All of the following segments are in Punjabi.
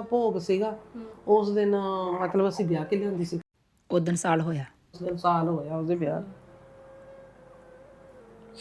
ਭੋਗ ਸੀਗਾ ਉਸ ਦਿਨ ਮਤਲਬ ਅਸੀਂ ਵਿਆਹ ਕੇ ਲਿਆਂਦੀ ਸੀ। ਉਦੋਂ ਸਾਲ ਹੋਇਆ। ਉਸ ਦਿਨ ਸਾਲ ਹੋਇਆ ਉਹਦੇ ਵਿਆਹ। ਨੂੰ।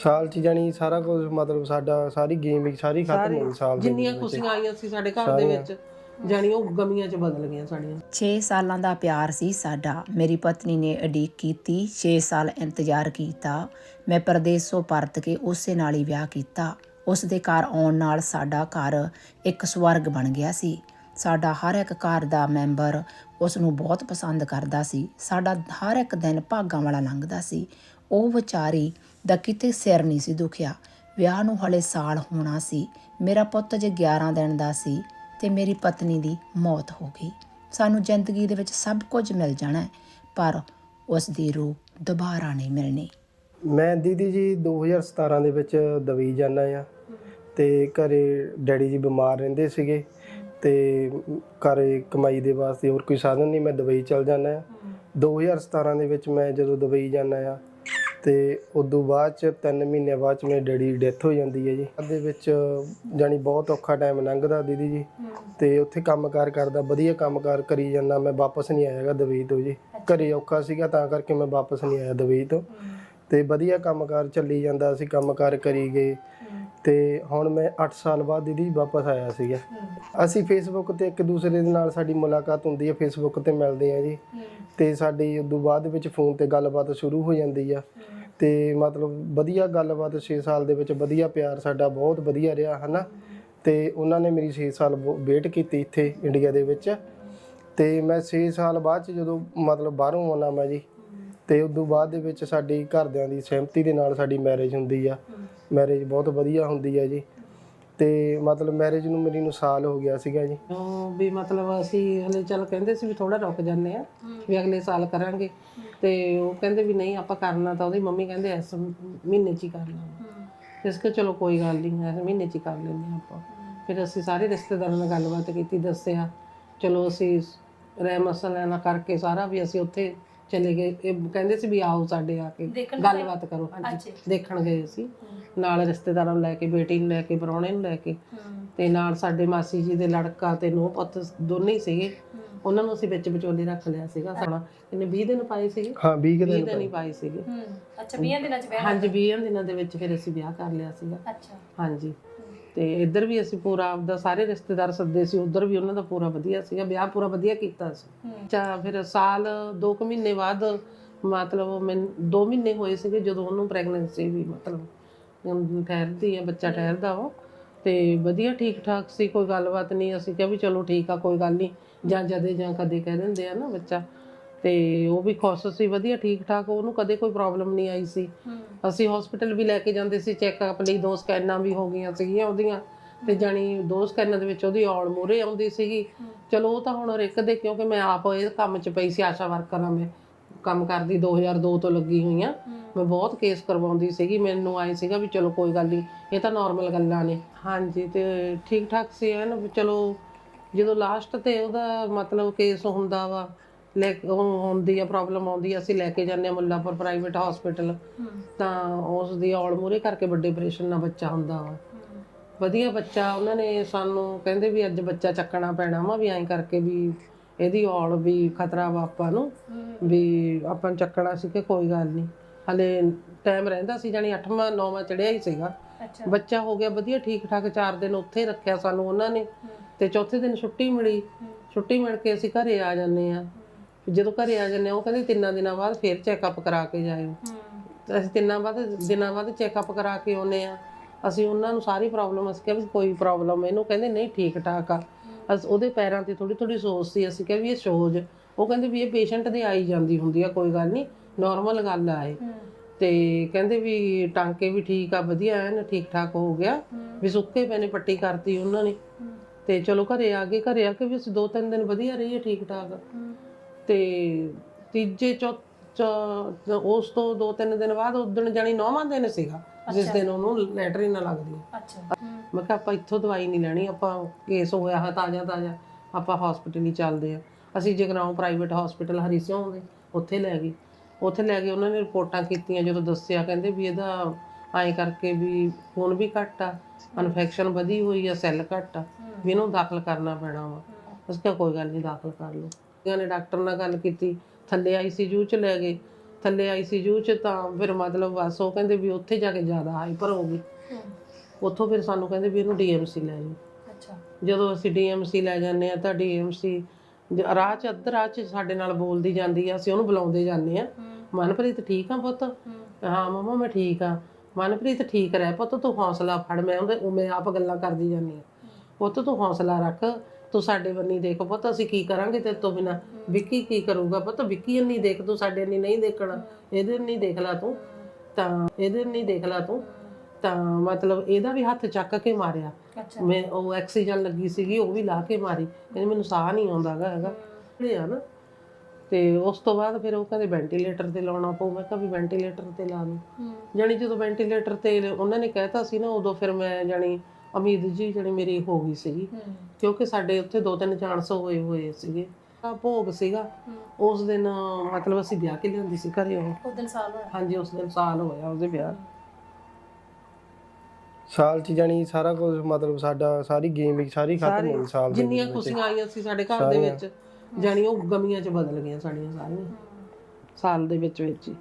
ਸਾਲ ਚ ਜਾਣੀ ਸਾਰਾ ਕੁਝ ਮਤਲਬ ਸਾਡਾ ਸਾਰੀ ਗੇਮ ਹੀ ਸਾਰੀ ਖਤਮ ਹੋ ਗਈ ਸਾਲ ਦੇ ਜਿੰਨੀਆਂ ਵਿੱਚ। ਖੁਸ਼ੀਆਂ ਆਈਆਂ ਸੀ ਸਾਡੇ ਘਰ ਦੇ ਵਿੱਚ ਜਾਣੀ ਉਹ ਗਮੀਆਂ 'ਚ ਬਦਲ ਗਈਆਂ ਸਾਡੀਆਂ। 6 ਸਾਲਾਂ ਦਾ ਪਿਆਰ ਸੀ ਸਾਡਾ। ਮੇਰੀ ਪਤਨੀ ਨੇ ਅਡੀਕ ਕੀਤੀ 6 ਸਾਲ ਇੰਤਜ਼ਾਰ ਕੀਤਾ। ਮੈਂ ਪਰਦੇਸੋਂ ਪਰਤ ਕੇ ਉਸੇ ਨਾਲ ਹੀ ਵਿਆਹ ਕੀਤਾ। ਉਸ ਦੇ ਘਰ ਆਉਣ ਨਾਲ ਸਾਡਾ ਘਰ ਇੱਕ ਸਵਰਗ ਬਣ ਗਿਆ ਸੀ। ਸਾਡਾ ਹਰ ਇੱਕ ਘਰ ਦਾ ਮੈਂਬਰ ਉਸ ਨੂੰ ਬਹੁਤ ਪਸੰਦ ਕਰਦਾ ਸੀ। ਸਾਡਾ ਹਰ ਇੱਕ ਦਿਨ ਭਾਗਾਂ ਵਾਲਾ ਲੰਘਦਾ ਸੀ। ਉਹ ਵਿਚਾਰੀ ਦਾ ਕਿਤੇ ਸਿਰ ਨਹੀਂ ਸੀ ਦੁਖਿਆ। ਵਿਆਹ ਨੂੰ ਹਲੇ ਸਾਲ ਹੋਣਾ ਸੀ। ਮੇਰਾ ਪੁੱਤ ਜੇ 11 ਦਿਨ ਦਾ ਸੀ ਤੇ ਮੇਰੀ ਪਤਨੀ ਦੀ ਮੌਤ ਹੋ ਗਈ। ਸਾਨੂੰ ਜ਼ਿੰਦਗੀ ਦੇ ਵਿੱਚ ਸਭ ਕੁਝ ਮਿਲ ਜਾਣਾ ਪਰ ਉਸ ਦੀ ਰੂਹ ਦੁਬਾਰਾ ਨਹੀਂ ਮਿਲਣੀ। ਮੈਂ ਦੀਦੀ ਜੀ 2017 ਦੇ ਵਿੱਚ ਦਵਾਈ ਜਾਣਾ ਆ ਤੇ ਘਰੇ ਡੈਡੀ ਜੀ ਬਿਮਾਰ ਰਹਿੰਦੇ ਸੀਗੇ। ਤੇ ਘਰੇ ਕਮਾਈ ਦੇ ਵਾਸਤੇ ਹੋਰ ਕੋਈ ਸਾਧਨ ਨਹੀਂ ਮੈਂ ਦੁਬਈ ਚਲ ਜਾਣਾ ਆ 2017 ਦੇ ਵਿੱਚ ਮੈਂ ਜਦੋਂ ਦੁਬਈ ਜਾਣਾ ਆ ਤੇ ਉਦੋਂ ਬਾਅਦ ਚ 3 ਮਹੀਨੇ ਬਾਅਦ ਚ ਮੇਰੇ ਡੈਡੀ ਦੀ ਡੈਥ ਹੋ ਜਾਂਦੀ ਹੈ ਜੀ। ਦੇ ਵਿੱਚ ਜਾਨੀ ਬਹੁਤ ਔਖਾ ਟਾਈਮ ਲੰਘਦਾ ਦੀਦੀ ਜੀ। ਤੇ ਉੱਥੇ ਕੰਮਕਾਰ ਕਰਦਾ ਵਧੀਆ ਕੰਮਕਾਰ ਕਰੀ ਜਾਂਦਾ ਮੈਂ ਵਾਪਸ ਨਹੀਂ ਆਇਆਗਾ ਦੁਬਈ ਤੋਂ ਜੀ। ਘਰੇ ਔਖਾ ਸੀਗਾ ਤਾਂ ਕਰਕੇ ਮੈਂ ਵਾਪਸ ਨਹੀਂ ਆਇਆ ਦੁਬਈ ਤੋਂ। ਤੇ ਵਧੀਆ ਕੰਮਕਾਰ ਚੱਲੀ ਜਾਂਦਾ ਅਸੀਂ ਕੰਮਕਾਰ ਕਰੀ ਗਏ। ਤੇ ਹੁਣ ਮੈਂ 8 ਸਾਲ ਬਾਅਦ ਦੀਦੀ ਵਾਪਸ ਆਇਆ ਸੀਗਾ। ਅਸੀਂ ਫੇਸਬੁੱਕ ਤੇ ਇੱਕ ਦੂਸਰੇ ਦੇ ਨਾਲ ਸਾਡੀ ਮੁਲਾਕਾਤ ਹੁੰਦੀ ਹੈ ਫੇਸਬੁੱਕ ਤੇ ਮਿਲਦੇ ਆ ਜੀ। ਤੇ ਸਾਡੀ ਉਦੋਂ ਬਾਅਦ ਵਿੱਚ ਫੋਨ ਤੇ ਗੱਲਬਾਤ ਸ਼ੁਰੂ ਹੋ ਜਾਂਦੀ ਆ। ਤੇ ਮਤਲਬ ਵਧੀਆ ਗੱਲਬਾਤ 6 ਸਾਲ ਦੇ ਵਿੱਚ ਵਧੀਆ ਪਿਆਰ ਸਾਡਾ ਬਹੁਤ ਵਧੀਆ ਰਿਹਾ, ਹਨਾ? ਤੇ ਉਹਨਾਂ ਨੇ ਮੇਰੀ 6 ਸਾਲ ਵੇਟ ਕੀਤੀ ਇੱਥੇ ਇੰਡੀਆ ਦੇ ਵਿੱਚ। ਤੇ ਮੈਂ 6 ਸਾਲ ਬਾਅਦ ਚ ਜਦੋਂ ਮਤਲਬ ਬਾਹਰੋਂ ਆਉਣਾ ਮੈਂ ਜੀ, ਤੇ ਉਦੋਂ ਬਾਅਦ ਦੇ ਵਿੱਚ ਸਾਡੀ ਘਰਦਿਆਂ ਦੀ ਸਹਿਮਤੀ ਦੇ ਨਾਲ ਸਾਡੀ ਮੈਰਿਜ ਹੁੰਦੀ ਆ। ਮੈਰਿਜ ਬਹੁਤ ਵਧੀਆ ਹੁੰਦੀ ਹੈ ਜੀ। ਤੇ ਮਤਲਬ ਮੈਰਿਜ ਨੂੰ ਮੇਰੀ ਨੂੰ ਸਾਲ ਹੋ ਗਿਆ ਸੀਗਾ ਜੀ। ਉਹ ਵੀ ਮਤਲਬ ਅਸੀਂ ਹਲੇ ਚੱਲ ਕਹਿੰਦੇ ਸੀ ਵੀ ਥੋੜਾ ਰੁਕ ਜਾਂਦੇ ਆ ਵੀ ਅਗਲੇ ਸਾਲ ਕਰਾਂਗੇ। ਤੇ ਉਹ ਕਹਿੰਦੇ ਵੀ ਨਹੀਂ, ਆਪਾਂ ਕਰਨਾ ਤਾਂ ਉਹਦੀ ਮੰਮੀ ਕਹਿੰਦੇ ਇਸ ਮਹੀਨੇ 'ਚ ਹੀ ਕਰ ਲਾਂਗੇ। ਇਸ ਕੇ ਚਲੋ ਕੋਈ ਗੱਲ ਨਹੀਂ, ਇਸ ਮਹੀਨੇ 'ਚ ਹੀ ਕਰ ਲੈਂਦੇ ਹਾਂ ਆਪਾਂ। ਫਿਰ ਅਸੀਂ ਸਾਰੇ ਰਿਸ਼ਤੇਦਾਰਾਂ ਨਾਲ ਗੱਲਬਾਤ ਕੀਤੀ, ਦੱਸਿਆ, ਚਲੋ ਅਸੀਂ ਰਹਿ ਮਸਲਾ ਨਾਲ ਕਰਕੇ ਸਾਰਾ ਵੀ ਅਸੀਂ ਉੱਥੇ ਚਲੇ ਗਏ ਇਹ ਕਹਿੰਦੇ ਸੀ ਵੀ ਆਓ ਸਾਡੇ ਆ ਕੇ ਗੱਲਬਾਤ ਕਰੋ। ਹਾਂਜੀ ਦੇਖਣ ਗਏ ਸੀ ਨਾਲ ਰਿਸ਼ਤੇਦਾਰਾਂ ਨੂੰ ਲੈ ਕੇ ਬੇਟੀ ਨੂੰ ਲੈ ਕੇ ਪ੍ਰਾਹੁਣੇ ਨੂੰ ਲੈ ਕੇ। ਤੇ ਨਾਲ ਸਾਡੇ ਮਾਸੀ ਜੀ ਦੇ ਲੜਕਾ ਤੇ ਨੂੰਹ ਪੁੱਤ ਦੋਨੇ ਹੀ ਸੀਗੇ। ਉਹਨਾਂ ਨੂੰ ਅਸੀਂ ਵਿੱਚ ਵਿਚੋਲੇ ਰੱਖ ਲਿਆ ਸੀਗਾ ਸਾਡਾ ਇਹਨੇ 20 ਦਿਨ ਪਾਏ ਸੀਗੇ। ਹਾਂ 20 ਕੁ 20 ਦਿਨ ਦਿਨ ਹੀ ਪਾਏ ਸੀਗੇ। ਅੱਛਾ 20 ਦਿਨਾਂ ਚ ਵਿਆਹ ਹਾਂਜੀ 20 ਦਿਨਾਂ ਦੇ ਵਿੱਚ ਫਿਰ ਅਸੀਂ ਵਿਆਹ ਕਰ ਲਿਆ ਸੀਗਾ। ਅੱਛਾ। ਹਾਂਜੀ। ਤੇ ਇੱਧਰ ਵੀ ਅਸੀਂ ਪੂਰਾ ਆਪਦਾ ਸਾਰੇ ਰਿਸ਼ਤੇਦਾਰ ਸੱਦੇ ਸੀ ਉੱਧਰ ਵੀ ਉਹਨਾਂ ਦਾ ਪੂਰਾ ਵਧੀਆ ਸੀਗਾ ਵਿਆਹ ਪੂਰਾ ਵਧੀਆ ਕੀਤਾ ਸੀ। ਅੱਛਾ ਫਿਰ ਸਾਲ 2 ਕੁ ਮਹੀਨੇ ਬਾਅਦ ਮਤਲਬ ਮੈਂ 2 ਮਹੀਨੇ ਹੋਏ ਸੀਗੇ ਜਦੋਂ ਉਹਨੂੰ ਪ੍ਰੈਗਨੈਂਸੀ ਵੀ ਮਤਲਬ ਠਹਿਰਦੀ ਹੈ ਬੱਚਾ ਠਹਿਰਦਾ ਉਹ ਤੇ ਵਧੀਆ ਠੀਕ ਠਾਕ ਸੀ ਕੋਈ ਗੱਲਬਾਤ ਨਹੀਂ ਅਸੀਂ ਕਿਹਾ ਵੀ ਚਲੋ ਠੀਕ ਆ ਕੋਈ ਗੱਲ ਨਹੀਂ। ਜਾਂ ਜਦੇ ਜਾਂ ਕਦੇ ਕਹਿ ਦਿੰਦੇ ਆ ਨਾ ਬੱਚਾ। ਤੇ ਉਹ ਵੀ ਖੁਸ਼ ਸੀ ਵਧੀਆ ਠੀਕ ਠਾਕ ਉਹਨੂੰ ਕਦੇ ਕੋਈ ਪ੍ਰੋਬਲਮ ਨਹੀਂ ਆਈ ਸੀ। ਅਸੀਂ ਹਸਪੀਟਲ ਵੀ ਲੈ ਕੇ ਜਾਂਦੇ ਸੀ ਚੈੱਕਅਪ ਲਈ ਦੋ ਸਕੈਨਾਂ ਵੀ ਹੋ ਗਈਆਂ ਸੀਗੀਆਂ ਉਹਦੀਆਂ। ਤੇ ਜਾਣੀ ਦੋ ਸਕੈਨਾਂ ਦੇ ਵਿੱਚ ਉਹਦੀ ਔਲ ਮੂਰੇ ਆਉਂਦੀ ਸੀਗੀ। ਚਲੋ ਉਹ ਤਾਂ ਹੁਣ ਰਿਕ ਦੇ ਕਿਉਂਕਿ ਮੈਂ ਆਪ ਇਹ ਕੰਮ 'ਚ ਪਈ ਸੀ ਆਸ਼ਾ ਵਰਕਰ ਆ ਮੈਂ। ਕੰਮ ਕਰਦੀ 2002 ਤੋਂ ਲੱਗੀ ਹੋਈ ਆ। ਮੈਂ ਬਹੁਤ ਕੇਸ ਕਰਵਾਉਂਦੀ ਸੀਗੀ ਮੈਨੂੰ ਆਏ ਸੀਗਾ ਵੀ ਚਲੋ ਕੋਈ ਗੱਲ ਨਹੀਂ ਇਹ ਤਾਂ ਨਾਰਮਲ ਗੱਲਾਂ ਨੇ। ਹਾਂਜੀ ਤੇ ਠੀਕ ਠਾਕ ਸੀ ਐਨ ਚਲੋ ਜਦੋਂ ਲਾਸਟ ਤੇ ਉਹਦਾ ਮਤਲਬ ਕੇਸ ਹੁੰਦਾ ਵਾ ਲੈ ਉਹ ਹੁੰਦੀ ਆ ਪ੍ਰੋਬਲਮ ਆਉਂਦੀ ਆ ਅਸੀਂ ਲੈ ਕੇ ਜਾਂਦੇ ਆ ਮੁੱਲਾਪੁਰ ਪ੍ਰਾਈਵੇਟ ਹਸਪੀਟਲ ਤਾਂ ਉਸ ਦੀ ਔਲ ਮੂਰੇ ਕਰਕੇ ਵੱਡੇ ਆਪਰੇਸ਼ਨ ਨਾਲ ਬੱਚਾ ਹੁੰਦਾ ਵਾ। ਵਧੀਆ ਬੱਚਾ ਉਹਨਾਂ ਨੇ ਸਾਨੂੰ ਕਹਿੰਦੇ ਵੀ ਅੱਜ ਬੱਚਾ ਚੱਕਣਾ ਪੈਣਾ ਵਾ ਵੀ ਐਂ ਕਰਕੇ ਵੀ ਇਹਦੀ ਔਲ ਵੀ ਖਤਰਾ ਵਾ ਆਪਾਂ ਨੂੰ ਵੀ ਆਪਾਂ ਚੱਕਣਾ ਸੀ ਕਿ ਕੋਈ ਗੱਲ ਨਹੀਂ। ਹਲੇ ਟਾਈਮ ਰਹਿੰਦਾ ਸੀ ਜਾਨੀ 8ਵਾਂ 9ਵਾਂ ਚੜਿਆ ਹੀ ਸੀਗਾ। ਬੱਚਾ ਹੋ ਗਿਆ ਵਧੀਆ ਠੀਕ ਠਾਕ 4 ਦਿਨ ਉੱਥੇ ਰੱਖਿਆ ਸਾਨੂੰ ਉਹਨਾਂ ਨੇ। ਤੇ ਚੌਥੇ ਦਿਨ ਛੁੱਟੀ ਮਿਲੀ। ਛੁੱਟੀ ਮਿਲ ਕੇ ਅਸੀਂ ਘਰੇ ਆ ਜਾਂਦੇ ਆ ਜਦੋਂ ਘਰੇ ਆ ਜਾਂਦੇ ਉਹ ਕਹਿੰਦੇ ਤਿੰਨਾਂ ਦਿਨਾਂ ਬਾਅਦ ਫੇਰ ਚੈੱਕਅਪ ਕਰਾ ਕੇ ਜਾਇਓ। ਤੇ ਅਸੀਂ ਤਿੰਨਾਂ ਬਾਅਦ ਦਿਨਾਂ ਬਾਅਦ ਚੈੱਕਅਪ ਕਰਾ ਕੇ ਆਉਨੇ ਆ ਅਸੀਂ ਉਹਨਾਂ ਨੂੰ ਸਾਰੀ ਪ੍ਰੋਬਲਮ ਅਸੀਂ ਕਿਹਾ ਵੀ ਕੋਈ ਪ੍ਰੋਬਲਮ ਇਹਨੂੰ ਕਹਿੰਦੇ ਨਹੀਂ ਠੀਕ ਠਾਕ ਆ। ਅਸ ਉਹਦੇ ਪੈਰਾਂ ਤੇ ਥੋੜੀ ਥੋੜੀ ਸੋਜ ਸੀ ਅਸੀਂ ਕਿਹਾ ਵੀ ਇਹ ਸੋਜ ਉਹ ਕਹਿੰਦੇ ਵੀ ਇਹ ਪੇਸ਼ੈਂਟ ਦੇ ਆਈ ਜਾਂਦੀ ਹੁੰਦੀ ਆ ਕੋਈ ਗੱਲ ਨਹੀਂ ਨਾਰਮਲ ਗੱਲ ਆ ਇਹ। ਤੇ ਕਹਿੰਦੇ ਵੀ ਟਾਂਕੇ ਵੀ ਠੀਕ ਆ ਵਧੀਆ ਐਨ ਠੀਕ ਠਾਕ ਹੋ ਗਿਆ। ਵੀ ਸੁੱਕੇ ਪਏ ਨੇ ਪੱਟੀ ਕਰਤੀ ਉਹਨਾਂ ਨੇ। ਤੇ ਚਲੋ ਘਰੇ ਆ ਗਏ ਘਰੇ ਆ ਕੇ ਵੀ ਅਸੀਂ ਦੋ ਤਿੰਨ ਦਿਨ ਵਧੀਆ ਰਹੀ ਠੀਕ ਠਾਕ। ਤੇ ਤੀਜੇ ਚੌ ਚੌ- ਉਸ ਤੋਂ ਦੋ ਤਿੰਨ ਦਿਨ ਬਾਅਦ ਉਦਣ ਜਾਨੀ ਨੌਵਾਂ ਦਿਨ ਸੀਗਾ ਜਿਸ ਦਿਨ ਉਹਨੂੰ ਲੈਟਰਿਨ ਲੱਗਦੀ। ਆ। ਅੱਛਾ। ਮੈਂ ਕਿਹਾ ਆਪਾਂ ਇੱਥੋਂ ਦਵਾਈ ਨਹੀਂ ਲੈਣੀ ਆਪਾਂ ਕੇਸ ਹੋਇਆ ਹੈ ਤਾਜ਼ਾ ਤਾਜ਼ਾ ਆਪਾਂ ਹਸਪੀਟਲ ਹੀ ਚੱਲਦੇ ਆ ਅਸੀਂ ਜਗਰਾਉਂ ਪ੍ਰਾਈਵੇਟ ਹਸਪੀਟਲ ਹਰੀ ਸਿਉਂ ਦੇ ਉੱਥੇ ਲੈ ਗਏ। ਉੱਥੇ ਲੈ ਕੇ ਉਹਨਾਂ ਨੇ ਰਿਪੋਰਟਾਂ ਕੀਤੀਆਂ ਜਦੋਂ ਦੱਸਿਆ ਕਹਿੰਦੇ ਵੀ ਇਹਦਾ ਐਂ ਕਰਕੇ ਵੀ ਖੂਨ ਵੀ ਘੱਟ ਆ ਇਨਫੈਕਸ਼ਨ ਵਧੀ ਹੋਈ ਆ ਸੈੱਲ ਘੱਟ ਆ ਵੀ ਇਹਨੂੰ ਦਾਖਲ ਕਰਨਾ ਪੈਣਾ ਵਾ। ਅਸੀਂ ਕਿਹਾ ਕੋਈ ਗੱਲ ਨਹੀਂ ਦਾਖਲ ਕਰ ਲਓ। ਨੇ ਡਾਕਟਰ ਨਾਲ ਗੱਲ ਕੀਤੀ ਥੱਲੇ ਆਈਸੀਯੂ ਚ ਲੈ ਗਏ ਥੱਲੇ ਆਈਸੀਯੂ ਚ ਤਾਂ ਫਿਰ ਮਤਲਬ ਬਸ ਉਹ ਕਹਿੰਦੇ ਵੀ ਉੱਥੇ ਜਾ ਕੇ ਜ਼ਿਆਦਾ ਹਾਈਪਰ ਹੋ ਗਈ ਉੱਥੋਂ ਫਿਰ ਸਾਨੂੰ ਕਹਿੰਦੇ ਵੀ ਇਹਨੂੰ ਡੀਐਮਸੀ ਲੈ ਜਾਓ। ਅੱਛਾ। ਜਦੋਂ ਅਸੀਂ ਡੀਐਮਸੀ ਲੈ ਜਾਂਦੇ ਆ ਤਾਂ ਡੀਐਮਸੀ ਰਾਹ ਚ ਅੱਧ ਰਾਹ ਚ ਸਾਡੇ ਨਾਲ ਬੋਲਦੀ ਜਾਂਦੀ ਆ ਅਸੀਂ ਉਹਨੂੰ ਬੁਲਾਉਂਦੇ ਜਾਂਦੇ ਆ ਮਨਪ੍ਰੀਤ ਠੀਕ ਆ ਪੁੱਤ? ਹਾਂ। ਮਮਾ ਮੈਂ ਠੀਕ ਆ। ਮਨਪ੍ਰੀਤ ਠੀਕ ਰਹਿ ਪੁੱਤ ਤੂੰ ਹੌਸਲਾ ਫੜ ਮੈਂ ਉਹਦੇ ਉਹ ਮੈਂ ਆਪ ਗੱਲਾਂ ਕਰਦੀ ਜਾਂਦੀ ਆ ਪੁੱਤ ਤੂੰ ਹੌਸਲਾ ਰੱਖ। ਤੂੰ ਸਾਡੇ ਬੰਨੀ ਦੇਖ ਪੁੱਤ ਅਸੀਂ ਕੀ ਕਰਾਂਗੇ ਤੇ ਤੋਂ ਬਿਨਾ? ਵਿੱਕੀ ਕੀ ਕਰੂਗਾ ਪੁੱਤ? ਵਿੱਕੀ ਨਹੀਂ ਦੇਖ ਤੂੰ ਸਾਡੇ ਨਹੀਂ ਨਹੀਂ ਦੇਖਣਾ। ਇਹਦੇ ਨਹੀਂ ਦੇਖ ਲੈ ਤੂੰ। ਤਾਂ ਇਹਦੇ ਨਹੀਂ ਦੇਖ ਲੈ ਤੂੰ। ਤਾਂ ਮਤਲਬ ਇਹਦਾ ਵੀ ਹੱਥ ਚੱਕ ਕੇ ਮਾਰਿਆ। ਮੈਂ ਉਹ ਆਕਸੀਜਨ ਲੱਗੀ ਸੀਗੀ ਉਹ ਵੀ ਲਾ ਕੇ ਮਾਰੀ। ਕਹਿੰਦੇ ਮੈਨੂੰ ਸਾਹ ਨਹੀਂ ਆਉਂਦਾ ਹੈਗਾ। ਇਹ ਆ ਨਾ। ਤੇ ਉਸ ਤੋਂ ਬਾਅਦ ਫਿਰ ਉਹ ਕਹਿੰਦੇ ਵੈਂਟੀਲੇਟਰ ਤੇ ਲਾਉਣਾ ਪਊ। ਮੈਂ ਕਿਹਾ ਵੀ ਵੈਂਟੀਲੇਟਰ ਤੇ ਲਾ ਲਓ ਜਾਣੀ ਜਦੋਂ ਵੈਂਟੀਲੇਟਰ ਤੇ ਉਹਨਾਂ ਨੇ ਕਹਿਤਾ ਸੀ ਨਾ ਉਦੋਂ ਫਿਰ ਮੈਂ ਜਾਣੀ ਉਮੀਦ ਜੀ ਜਿਹੜੀ ਮੇਰੀ ਹੋ ਗਈ ਸੀਗੀ। ਕਿਉਂਕਿ ਸਾਡੇ ਉੱਥੇ ਦੋ ਤਿੰਨ ਚਾਂਸ ਹੋਏ ਹੋਏ ਸੀਗੇ। ਆ ਭੋਗ ਸੀਗਾ। ਉਸ ਦਿਨ ਮਤਲਬ ਅਸੀਂ ਵਿਆਹ ਕੇ ਲਿਆਂਦੀ ਸੀ ਘਰੇ ਉਹ। ਉਹ ਦਿਨ ਸਾਲ ਹੋਇਆ। ਹਾਂਜੀ ਉਸ ਦਿਨ ਸਾਲ ਹੋਇਆ ਉਹਦੇ ਵਿਆਹ। ਸਾਲ ਚ ਜਾਣੀ ਸਾਰਾ ਕੁਝ ਮਤਲਬ ਸਾਡਾ ਸਾਰੀ ਗੇਮ ਹੀ ਸਾਰੀ ਖਤਮ ਹੋ ਗਈ ਸਾਲ ਦੇ ਜਿੰਨੀਆਂ। ਖੁਸ਼ੀਆਂ ਆਈਆਂ ਸੀ ਸਾਡੇ ਘਰ ਦੇ ਵਿੱਚ ਜਾਣੀ ਉਹ ਗਮੀਆਂ 'ਚ ਬਦਲ ਗਈਆਂ ਸਾਡੀਆਂ ਸਾਰੀਆਂ। ਸਾਲ ਦੇ ਵਿੱਚ ਵਿੱਚ ਹੀ।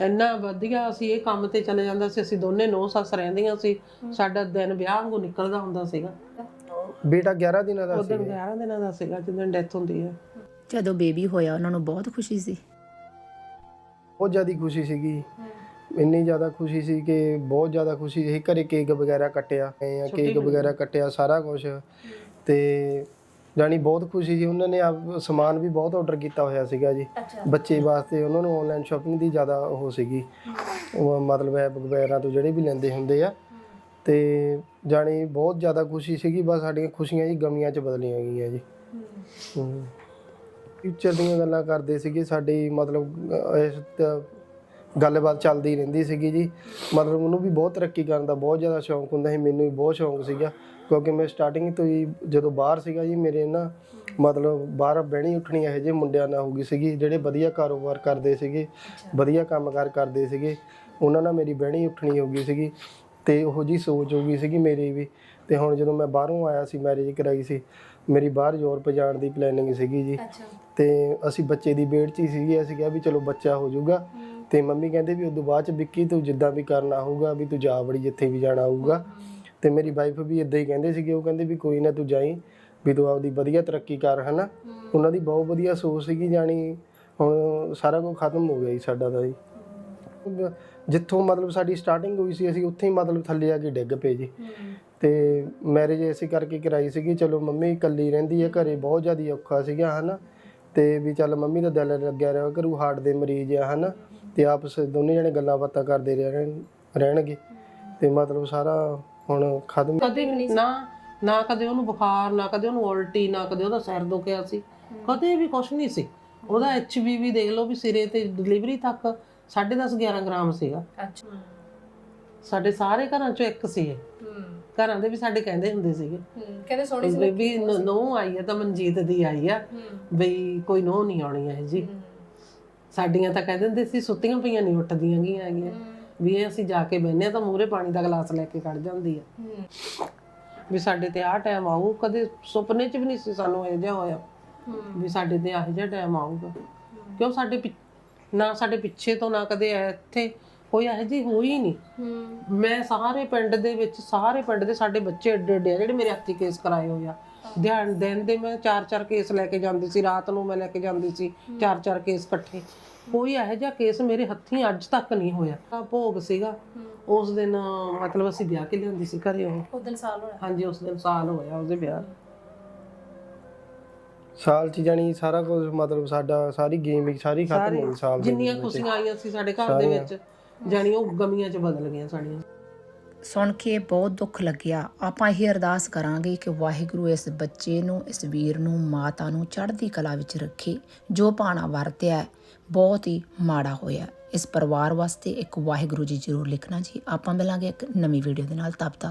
ਇੰਨਾ ਵਧੀਆ ਅਸੀਂ ਇਹ ਕੰਮ ਤੇ ਚਲੇ ਜਾਂਦਾ ਸੀ ਅਸੀਂ ਦੋਨੇ ਨੌ ਸੱਸ ਰਹਿੰਦੀਆਂ ਸੀ ਸਾਡਾ ਦਿਨ ਵਿਆਹ ਵਾਂਗੂ ਨਿਕਲਦਾ ਹੁੰਦਾ ਸੀਗਾ। ਬੇਟਾ 11 ਦਿਨਾਂ ਦਾ ਸੀ ਦਿਨ 11 ਦਿਨਾਂ ਦਾ ਸੀਗਾ ਜਦੋਂ ਡੈਥ ਹੁੰਦੀ ਹੈ ਜਦੋਂ ਬੇਬੀ ਹੋਇਆ ਉਹਨਾਂ ਨੂੰ ਬਹੁਤ ਖੁਸ਼ੀ ਸੀ। ਬਹੁਤ ਜ਼ਿਆਦਾ ਖੁਸ਼ੀ ਸੀਗੀ। ਇੰਨੀ ਜ਼ਿਆਦਾ ਖੁਸ਼ੀ ਸੀ ਕਿ ਬਹੁਤ ਜ਼ਿਆਦਾ ਖੁਸ਼ੀ ਸੀ। ਘਰੇ ਕੇਕ ਵਗੈਰਾ ਕੱਟਿਆ ਕੇਕ ਵਗੈਰਾ ਕੱਟਿਆ ਸਾਰਾ ਕੁਝ ਤੇ ਜਾਣੀ ਬਹੁਤ ਖੁਸ਼ੀ ਸੀ ਉਹਨਾਂ ਨੇ ਆਪ ਸਮਾਨ ਵੀ ਬਹੁਤ ਆਰਡਰ ਕੀਤਾ ਹੋਇਆ ਸੀਗਾ ਜੀ। ਅੱਛਾ। ਬੱਚੇ ਵਾਸਤੇ ਉਹਨਾਂ ਨੂੰ ਆਨਲਾਈਨ ਸ਼ਾਪਿੰਗ ਦੀ ਜ਼ਿਆਦਾ ਉਹ ਸੀਗੀ। ਉਹ ਮਤਲਬ ਐਪ ਵਗੈਰਾ ਤੋਂ ਜਿਹੜੇ ਵੀ ਲੈਂਦੇ ਹੁੰਦੇ ਆ। ਤੇ ਜਾਣੀ ਬਹੁਤ ਜ਼ਿਆਦਾ ਖੁਸ਼ੀ ਸੀਗੀ ਬਸ ਸਾਡੀਆਂ ਖੁਸ਼ੀਆਂ ਜੀ ਗਮੀਆਂ 'ਚ ਬਦਲੀਆਂ ਗਈਆਂ ਜੀ। ਫਿਊਚਰ ਦੀਆਂ ਗੱਲਾਂ ਕਰਦੇ ਸੀਗੇ ਸਾਡੀ ਮਤਲਬ ਇਸ ਤ- ਗੱਲਬਾਤ ਚੱਲਦੀ ਰਹਿੰਦੀ ਸੀਗੀ ਜੀ। ਮਤਲਬ ਉਹਨੂੰ ਵੀ ਬਹੁਤ ਤਰੱਕੀ ਕਰਨ ਦਾ ਬਹੁਤ ਜ਼ਿਆਦਾ ਸ਼ੌਂਕ ਹੁੰਦਾ ਸੀ ਮੈਨੂੰ ਵੀ ਬਹੁਤ ਸ਼ੌਂਕ ਸੀਗਾ। ਕਿਉਂਕਿ ਮੈਂ ਸਟਾਰਟਿੰਗ ਤੋਂ ਹੀ ਜਦੋਂ ਬਾਹਰ ਸੀਗਾ ਜੀ ਮੇਰੇ ਨਾ ਮਤਲਬ ਬਾਹਰ ਬਹਿਣੀ ਉੱਠਣੀ ਇਹੋ ਜਿਹੇ ਮੁੰਡਿਆਂ ਨਾਲ ਹੋ ਗਈ ਸੀਗੀ ਜਿਹੜੇ ਵਧੀਆ ਕਾਰੋਬਾਰ ਕਰਦੇ ਸੀਗੇ ਵਧੀਆ ਕੰਮਕਾਰ ਕਰਦੇ ਸੀਗੇ ਉਹਨਾਂ ਨਾਲ ਮੇਰੀ ਬਹਿਣੀ ਉੱਠਣੀ ਹੋ ਗਈ ਸੀਗੀ ਤੇ ਉਹੋ ਜੀ ਸੋਚ ਹੋ ਗਈ ਸੀਗੀ ਮੇਰੀ ਵੀ। ਤੇ ਹੁਣ ਜਦੋਂ ਮੈਂ ਬਾਹਰੋਂ ਆਇਆ ਸੀ ਮੈਰਿਜ ਕਰਾਈ ਸੀ ਮੇਰੀ ਬਾਹਰ ਯੂਰਪ ਜਾਣ ਦੀ ਪਲੈਨਿੰਗ ਸੀਗੀ ਜੀ। ਤੇ ਅਸੀਂ ਬੱਚੇ ਦੀ ਵੇਟ 'ਚ ਹੀ ਸੀਗੇ ਅਸੀਂ ਕਿਹਾ ਵੀ ਚਲੋ ਬੱਚਾ ਹੋ ਜਾਊਗਾ। ਤੇ ਮੰਮੀ ਕਹਿੰਦੇ ਵੀ ਉਦੋਂ ਬਾਅਦ ਚ ਵਿੱਕੀ ਤੂੰ ਜਿੱਦਾਂ ਵੀ ਕਰਨਾ ਹੋਊਗਾ ਵੀ ਤੂੰ ਜਾ ਵੜੀ ਜਿੱਥੇ ਵੀ ਜਾਣਾ ਹੋਊਗਾ। ਤੇ ਮੇਰੀ ਵਾਈਫ ਵੀ ਇਦਾਂ ਹੀ ਕਹਿੰਦੇ ਸੀਗੇ ਉਹ ਕਹਿੰਦੇ ਵੀ ਕੋਈ ਨਾ ਤੂੰ ਜਾਈ ਵੀ ਤੂੰ ਆਪਦੀ ਵਧੀਆ ਤਰੱਕੀ ਕਰ ਹਨਾ? ਉਹਨਾਂ ਦੀ ਬਹੁਤ ਵਧੀਆ ਸੋਚ ਸੀਗੀ ਜਾਣੀ ਹੁਣ ਸਾਰਾ ਕੁਝ ਖਤਮ ਹੋ ਗਿਆ ਜੀ ਸਾਡਾ ਤਾਂ ਜੀ। ਜਿੱਥੋਂ ਮਤਲਬ ਸਾਡੀ ਸਟਾਰਟਿੰਗ ਹੋਈ ਸੀ ਅਸੀਂ ਉੱਥੇ ਹੀ ਮਤਲਬ ਥੱਲੇ ਆ ਕੇ ਡਿੱਗ ਪਏ ਜੀ। ਤੇ ਮੈਰਿਜ ਐਸੀ ਕਰਕੇ ਕਰਾਈ ਸੀਗੀ ਚਲੋ ਮੰਮੀ ਇਕੱਲੀ ਰਹਿੰਦੀ ਹੈ ਘਰੇ ਬਹੁਤ ਜ਼ਿਆਦਾ ਔਖਾ ਸੀਗਾ ਹਨਾ? ਤੇ ਵੀ ਚੱਲ ਮੰਮੀ ਦਾ ਦਿਲ ਲੱਗਿਆ ਰਿਹਾ ਕਰੂ ਹਾਰਟ ਦੇ ਮਰੀਜ਼ ਆ ਹਨਾ? ਤੇ ਆਪਸ ਦੋਨੇ ਜਣੇ ਗੱਲਾਂ ਬਾਤਾਂ ਕਰਦੇ ਰਹਿਣ ਰਹਿਣਗੇ। ਤੇ ਮਤਲਬ ਸਾਰਾ ਹੁਣ ਖਤਮ ਕਦੇ ਵੀ ਨਾ ਨਾ ਕਦੇ ਉਹਨੂੰ ਬੁਖਾਰ ਨਾ ਕਦੇ ਉਹਨੂੰ ਉਲਟੀ ਨਾ ਕਦੇ ਉਹਦਾ ਸਿਰ ਦੁਖਿਆ ਸੀ। ਕਦੇ ਵੀ ਕੁਛ ਨਹੀਂ ਸੀ। ਉਹਦਾ ਐਚਬੀਵੀ ਦੇਖ ਲਓ ਵੀ ਸਿਰੇ ਤੇ ਡਿਲੀਵਰੀ ਤੱਕ 10.5 11 ਗ੍ਰਾਮ ਸੀਗਾ। ਅੱਛਾ। ਸਾਡੇ ਸਾਰੇ ਘਰਾਂ ਚੋਂ ਇੱਕ ਸੀ ਇਹ। ਹੂੰ। ਘਰਾਂ ਦੇ ਵੀ ਸਾਡੇ ਕਹਿੰਦੇ ਹੁੰਦੇ ਸੀਗੇ। ਹੂੰ ਕਹਿੰਦੇ ਸੋਹਣੀ ਸੀ ਵੀ ਨੋ ਆਈ ਹੈ ਤਾਂ ਮਨਜੀਤ ਦੀ ਆਈ ਆ। ਬਈ ਕੋਈ ਨੋ ਨਹੀਂ ਆਉਣੀ ਹੈ ਜੀ। ਸਾਡੀਆਂ ਤਾਂ ਕਹਿ ਦਿੰਦੇ ਸੀ ਸੁੱਤੀਆਂ ਪਈਆਂ ਨਹੀਂ ਉੱਠਦੀਆਂ ਗੀਆਂ ਹੈਗੀਆਂ। ਵੀ ਇਹ ਅਸੀਂ ਜਾ ਕੇ ਆ ਤਾਂ ਮੂਹਰੇ ਪਾਣੀ ਦਾ ਗਲਾਸ ਲੈ ਕੇ ਖੜ ਜਾਂਦੀ ਆ। ਵੀ ਸਾਡੇ ਤੇ ਆਹ ਟਾਈਮ ਆਊ ਕਦੇ ਸੁਪਨੇ 'ਚ ਵੀ ਨਹੀਂ ਸੀ ਸਾਨੂੰ ਇਹ ਜਿਹਾ ਹੋਇਆ ਵੀ ਸਾਡੇ ਤੇ ਇਹੋ ਜਿਹਾ ਟਾਈਮ ਆਊਗਾ। ਕਿਉਂ ਸਾਡੇ ਨਾ ਸਾਡੇ ਪਿੱਛੇ ਤੋਂ ਨਾ ਕਦੇ ਇੱਥੇ ਕੋਈ ਇਹੋ ਜਿਹੀ ਹੋਈ ਨਹੀਂ। ਮੈਂ ਸਾਰੇ ਪਿੰਡ ਦੇ ਵਿੱਚ ਸਾਰੇ ਪਿੰਡ ਦੇ ਸਾਡੇ ਬੱਚੇ ਏਡੇ ਏਡੇ ਆ ਜਿਹੜੇ ਮੇਰੇ ਹੱਥੀ ਕੇਸ ਕਰਾਏ ਹੋਏ ਆ। ਧਿਆਨ ਦਿਨ ਦੇ ਮੈਂ ਚਾਰ ਚਾਰ ਕੇਸ ਲੈ ਕੇ ਜਾਂਦੀ ਸੀ ਰਾਤ ਨੂੰ ਮੈਂ ਲੈ ਕੇ ਜਾਂਦੀ ਸੀ ਚਾਰ ਚਾਰ ਕੇਸ ਇਕੱਠੇ। ਕੋਈ ਇਹੋ ਜਿਹਾ ਕੇਸ ਮੇਰੇ ਹੱਥੀਂ ਅੱਜ ਤੱਕ ਨਹੀਂ ਹੋਇਆ। ਆ ਭੋਗ ਸੀਗਾ। ਉਸ ਦਿਨ ਮਤਲਬ ਅਸੀਂ ਵਿਆਹ ਕੇ ਲਿਆਂਦੀ ਸੀ ਘਰੇ ਉਹ। ਦਿਨ ਸਾਲ ਹੋਇਆ। ਹਾਂਜੀ ਉਸ ਦਿਨ ਸਾਲ ਹੋਇਆ ਉਹਦੇ ਵਿਆਹ। ਸਾਲ 'ਚ ਜਾਣੀ ਸਾਰਾ ਕੁਝ ਮਤਲਬ ਸਾਡਾ ਸਾਰੀ ਗੇਮ ਹੀ ਸਾਰੀ ਖਤਮ ਹੋ ਗਈ ਸਾਲ ਦੇ ਜਿੰਨੀਆਂ ਖੁਸ਼ੀਆਂ ਆਈਆਂ ਸੀ ਸਾਡੇ ਘਰ ਦੇ ਵਿੱਚ ਜਾਣੀ ਉਹ ਗਮੀਆਂ 'ਚ ਬਦਲ ਗਈਆਂ ਸਾਡੀਆਂ। ਸੁਣ ਕੇ ਬਹੁਤ ਦੁੱਖ ਲੱਗਿਆ। ਆਪਾਂ ਇਹ ਅਰਦਾਸ ਕਰਾਂਗੇ ਕਿ ਵਾਹਿਗੁਰੂ ਇਸ ਬੱਚੇ ਨੂੰ, ਇਸ ਵੀਰ ਨੂੰ, ਮਾਤਾ ਨੂੰ ਚੜ੍ਹਦੀ ਕਲਾ ਵਿੱਚ ਰੱਖੇ, ਜੋ ਪਾਣਾ ਵਰਤਿਆ ਬਹੁਤ ਹੀ ਮਾੜਾ ਹੋਇਆ ਇਸ ਪਰਿਵਾਰ ਵਾਸਤੇ ਇੱਕ ਵਾਹਿਗੁਰੂ ਜੀ ਜ਼ਰੂਰ ਲਿਖਣਾ ਜੀ। ਆਪਾਂ ਮਿਲਾਂਗੇ ਇੱਕ ਨਵੀਂ ਵੀਡੀਓ ਦੇ ਨਾਲ। ਤਬ ਤੱਕ